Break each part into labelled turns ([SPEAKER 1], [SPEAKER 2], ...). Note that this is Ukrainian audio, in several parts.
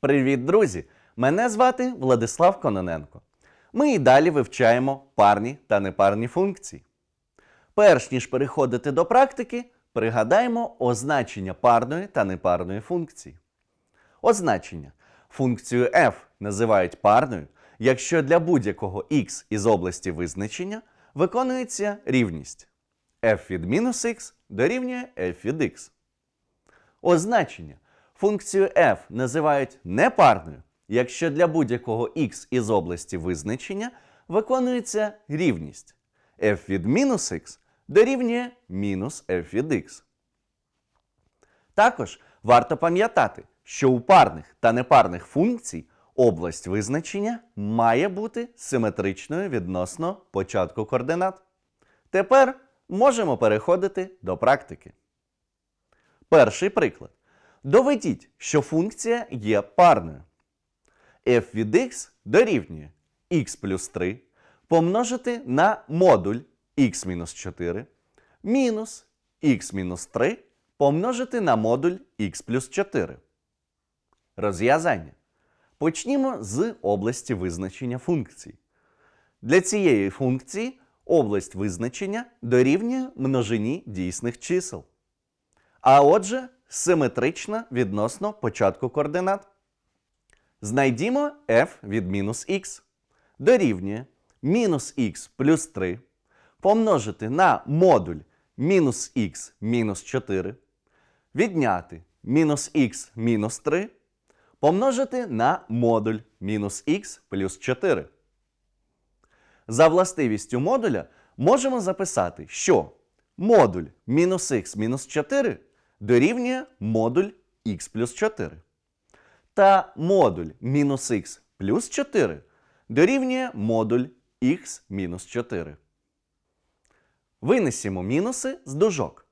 [SPEAKER 1] Привіт, друзі! Мене звати Владислав Кононенко. Ми і далі вивчаємо парні та непарні функції. Перш ніж переходити до практики, пригадаємо означення парної та непарної функції. Означення. Функцію f називають парною, якщо для будь-якого x із області визначення виконується рівність f від мінус x дорівнює f від x. Означення. Функцію f називають непарною, якщо для будь-якого x із області визначення виконується рівність f від мінус x дорівнює мінус f від x. Також варто пам'ятати, що у парних та непарних функцій область визначення має бути симетричною відносно початку координат. Тепер можемо переходити до практики. Перший приклад. Доведіть, що функція є парною. f від x дорівнює x плюс 3 помножити на модуль x мінус 4 мінус x мінус 3 помножити на модуль x плюс 4. Розв'язання. Почнімо з області визначення функцій. Для цієї функції область визначення дорівнює множині дійсних чисел. А отже, симетрична відносно початку координат. Знайдімо f від мінус х дорівнює мінус х плюс 3 помножити на модуль мінус х мінус 4, відняти мінус х мінус 3, помножити на модуль мінус х плюс 4. За властивістю модуля можемо записати, що модуль мінус х мінус 4 дорівнює модуль х плюс 4. Та модуль мінус х плюс 4 дорівнює модуль х мінус 4. Винесімо мінуси з дужок.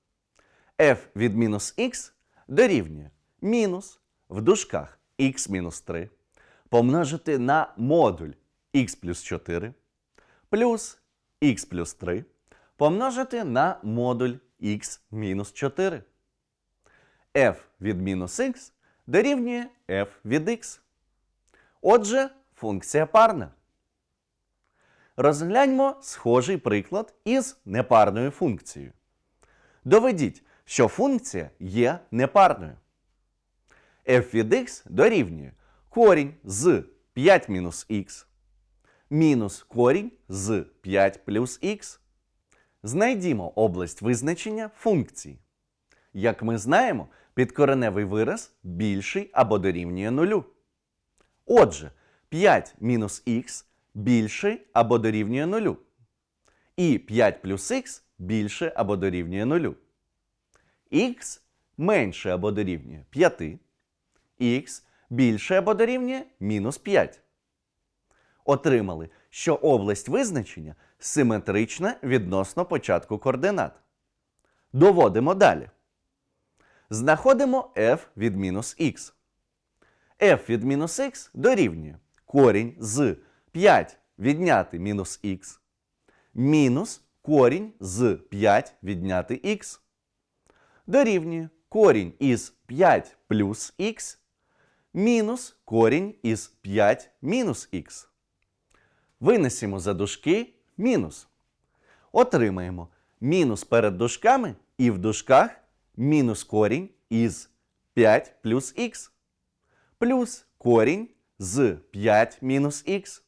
[SPEAKER 1] f від мінус х дорівнює мінус в дужках х мінус 3 помножити на модуль х плюс 4 плюс х плюс 3 помножити на модуль х мінус 4. F від мінус х дорівнює f від x. Отже, функція парна. Розгляньмо схожий приклад із непарною функцією. Доведіть, що функція є непарною. f від x дорівнює корінь з 5 мінус х мінус корінь з 5 плюс х. Знайдімо область визначення функції. Як ми знаємо, підкореневий вираз більший або дорівнює нулю. Отже, 5 мінус х більший або дорівнює нулю. І 5 плюс х більше або дорівнює нулю. х менше або дорівнює 5, х більше або дорівнює мінус 5. Отримали, що область визначення симетрична відносно початку координат. Доводимо далі. Знаходимо f від мінус х. f від мінус х дорівнює корінь з 5 відняти мінус х мінус корінь з 5 відняти х. Дорівнює корінь із 5 плюс х мінус корінь із 5 мінус х. Винесемо за дужки мінус. Отримаємо мінус перед дужками і в дужках мінус корінь із 5 плюс х. Плюс корінь з 5 мінус х.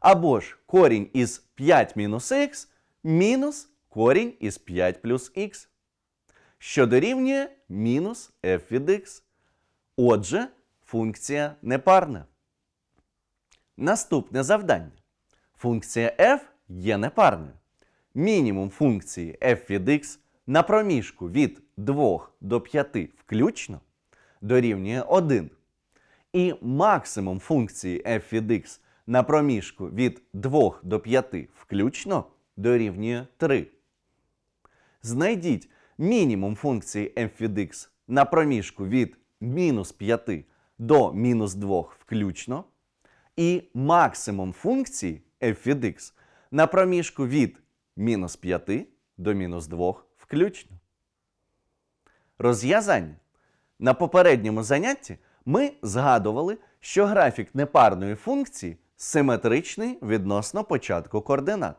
[SPEAKER 1] Або ж корінь із 5 мінус х мінус корінь із 5 плюс х. Що дорівнює мінус f від x. Отже, функція непарна. Наступне завдання. Функція f є непарною. Мінімум функції f від x на проміжку від 2 до 5 включно дорівнює 1. І максимум функції f від x на проміжку від 2 до 5 включно дорівнює 3. Знайдіть мінімум функції f від x на проміжку від мінус 5 до мінус 2 включно. І максимум функції f від x на проміжку від мінус 5 до мінус 2 включно. Розв'язання. На попередньому занятті Ми згадували, що графік непарної функції симетричний відносно початку координат.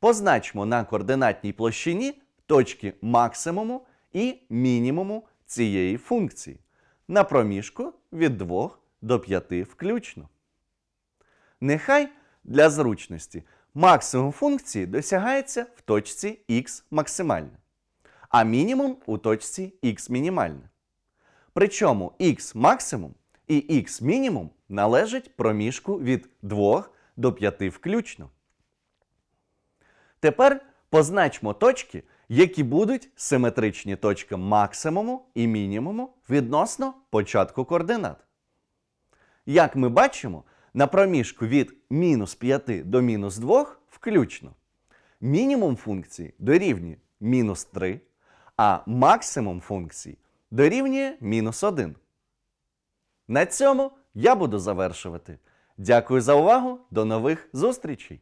[SPEAKER 1] Позначмо на координатній площині точки максимуму і мінімуму цієї функції на проміжку від 2 до 5 включно. Нехай для зручності максимум функції досягається в точці х максимальне, а мінімум у точці х мінімальне. Причому х максимум і х мінімум належать проміжку від 2 до 5 включно. Тепер позначмо точки, які будуть симетричні точкам максимуму і мінімуму відносно початку координат. Як ми бачимо, на проміжку від мінус 5 до мінус 2 включно. Мінімум функції дорівнює мінус 3, а максимум функції дорівнює мінус 1. На цьому я буду завершувати. Дякую за увагу. До нових зустрічей!